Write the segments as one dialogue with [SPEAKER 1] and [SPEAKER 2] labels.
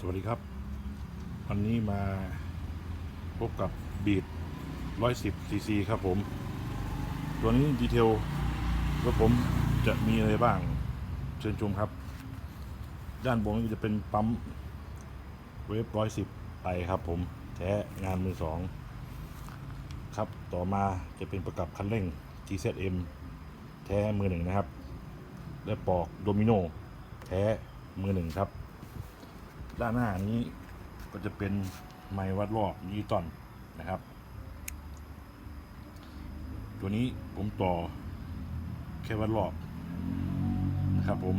[SPEAKER 1] สวัสดีครับ วันนี้มาพบกับบีด110 cc ครับผม ตัวนี้ดีเทลรถผมจะมีอะไรบ้าง เชิญชมครับ ด้านบนก็จะเป็นปั๊มเวฟ110ไปครับผมแท้งานมือสองครับต่อมาจะเป็นประกับคันเร่ง GZM แท้มือหนึ่งนะครับ และปอกโดมิโนแท้มือหนึ่งครับ ด้านหน้านี้ก็จะเป็นไม้วัดรอบดิจิตอลนะครับ ตัวนี้ผมต่อแค่วัดรอบนะครับผม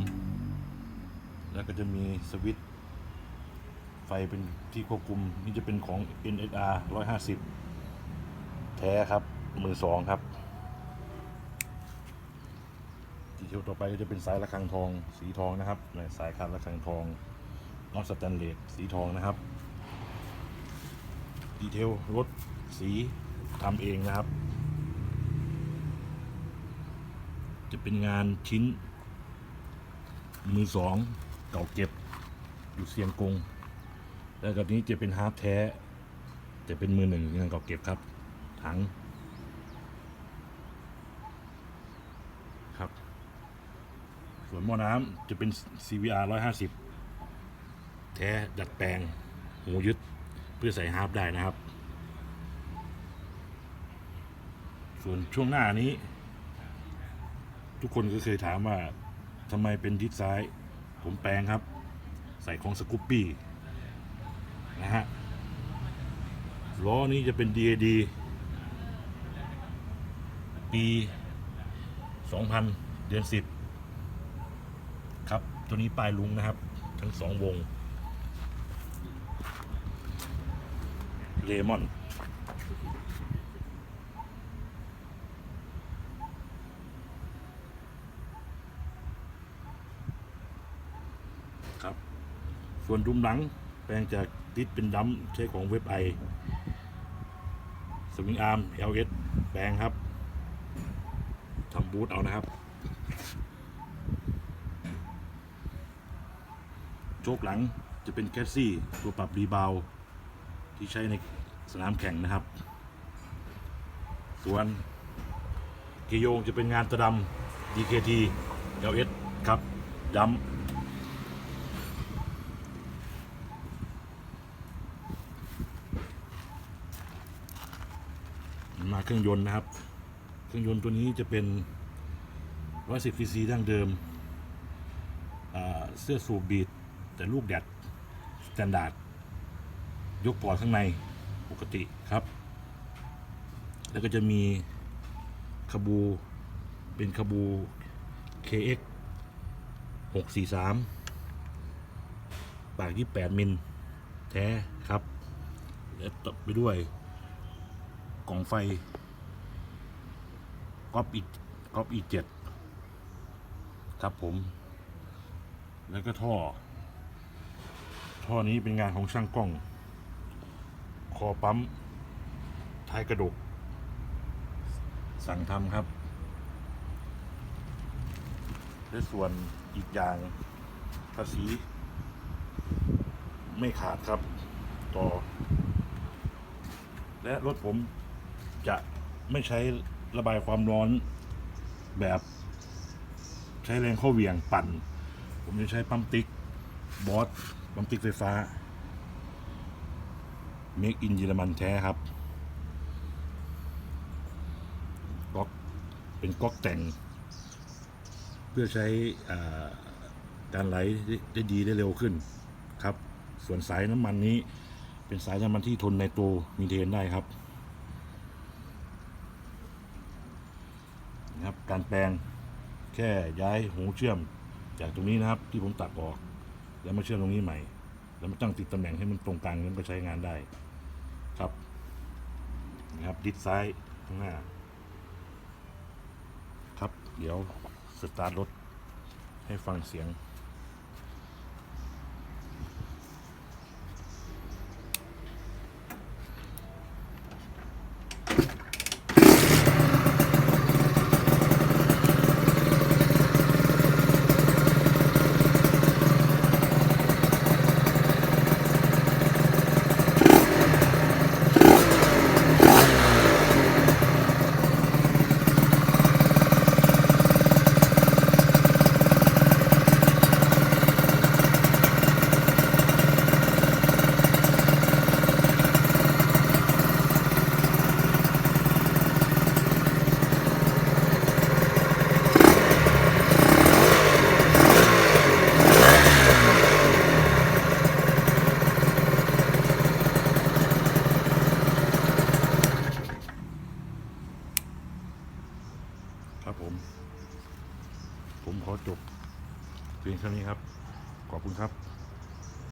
[SPEAKER 1] แล้วก็จะมีสวิตช์ไฟเป็นที่ควบคุมนี่จะเป็นของ NSR 150 แท้ครับ มือสองครับดีเทลต่อไปก็จะเป็นสายระฆังทองสีทองนะครับสายคันระฆังทอง นอตสแตนเลสสีทองนะครับ ดีเทลรถสีทำเองนะครับ จะเป็นงานชิ้น มือสองเก่าเก็บ อยู่เซียงกง แล้วกับนี้จะเป็นฮาร์ปแท้ จะเป็นมือหนึ่งงานเก่าเก็บครับ ถังครับ ส่วนหม้อน้ำจะเป็น CVR 150 แท้ดัดแปลงหูยึดเพื่อใส่ฮาร์ปได้นะครับ ส่วนช่วงหน้านี้ ทุกคนก็เคยถามว่าทำไมเป็นดิสซ้าย ผมแปลงครับ ใส่ของสกูปปี้นะฮะล้อนี้จะเป็น DAD ปี 2000 เดือน 10 ครับ ตัวนี้ปลายลุงนะครับ ทั้งสองวง เลมอนครับ ส่วนดุมหลังแปลงจากติดเป็นดัมใช้ของเว็บไอสวิงอาร์ม LS แปลงครับทำบูทเอานะครับโชคหลังจะเป็นแคสซี่ตัวปรับรีบาวที่ใช้ใน สนามแข่งนะครับ ส่วนเกยโยงจะเป็นงานตะดำ DKT LS ครับดำมาเครื่องยนต์นะครับ เครื่องยนต์ตัวนี้จะเป็น110 cc ดั้งเดิม เสื้อสูบบีดแต่ลูกแดดสแตนดาร์ดยกปอดข้างใน กติครับ แล้วก็จะมีคาบูเป็นคาบู KX 643 ปาก 28 มิลแท้ครับ และต่อไปด้วย กล่องไฟก๊อปอีก๊อปอีเจ็ดครับผม แล้วก็ท่อ ท่อนี้เป็นงานของช่างกล้อง คอปั๊มท้ายกระดกสั่งทำครับ และส่วนอีกอย่างภาษีไม่ขาดครับ ต่อ และรถผมจะไม่ใช้ระบายความร้อนแบบ ใช้แรงเข้าเหวี่ยงปั่น ผมจะใช้ปั๊มติ๊ก บอสปั๊มติ๊กไฟฟ้า เมคอินเยอรมันแท้ครับก๊อกเป็นก๊อกแต่ง เพื่อใช้การไหลได้ได้ดีได้เร็วขึ้นครับ ส่วนสายน้ำมันนี้ เป็นสายน้ำมันที่ทนในตัวมีเทนได้ครับนะครับ การแปลงแค่ย้ายหูเชื่อมจากตรงนี้นะครับ ที่ผมตัดออก แล้วมาเชื่อมตรงนี้ใหม่ แล้วมาตั้งติดตำแหน่งให้มันตรงกลางนั้นก็ใช้งานได้ ครับนะครับดิสซ้ายข้างหน้า ครับ เดี๋ยวสตาร์ทรถให้ฟังเสียง ขอจบเพียงเท่านี้ครับ ขอบคุณครับ